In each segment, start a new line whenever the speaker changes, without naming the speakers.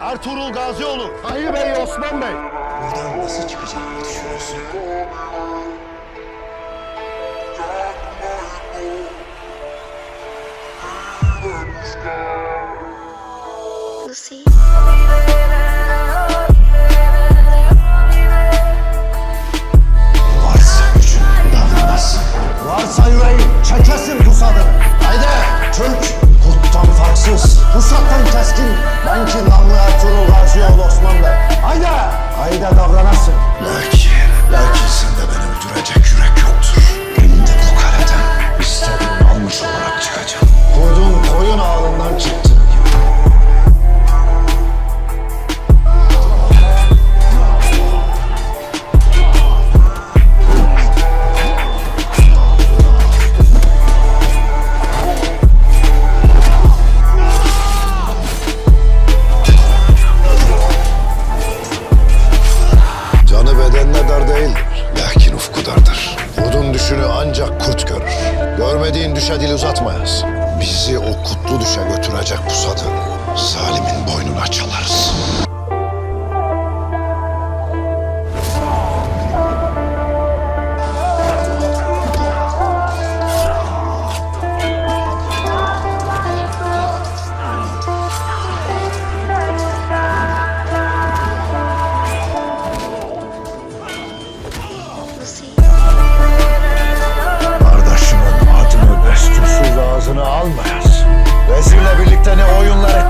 Ertuğrul Gazioğlu. Ali Bey, Osman Bey.
Buradan nasıl çıkacağımı düşünüyorsun?
Lucy.
Haydi davranasın.
Lakin ancak kurt görür. Görmediğin düşe dil uzatmayız. Bizi o kutlu düşe götürecek pusadı. Zalimin boynuna çalarız.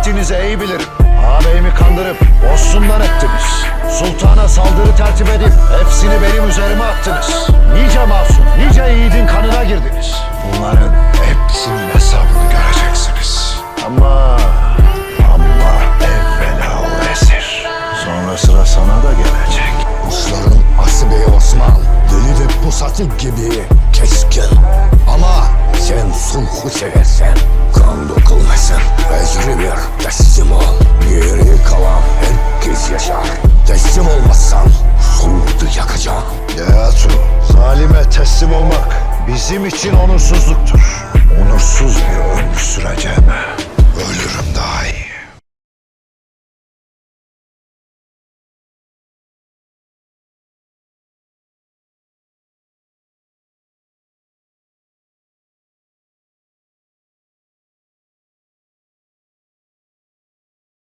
Ettiğinizi iyi bilirim. Ağabeyimi kandırıp bozsundan ettiniz. Sultana saldırı tertip edip hepsini benim üzerime attınız. Nice masum, nice yiğidin kanına girdiniz. Bunların hepsinin hesabını göreceksiniz. Ama, ama evvela o esir. Sonra sıra sana da gelecek.
Rusların Asibe Osman, deli de pusatı gibi keskin. Ama sen sulhu seversen, kan dökülmesin. Olmazsan sulhu yakacağım.
Yatu, zalime teslim olmak bizim için onursuzluktur. Onursuz bir ömür süreceğime
Ölürüm.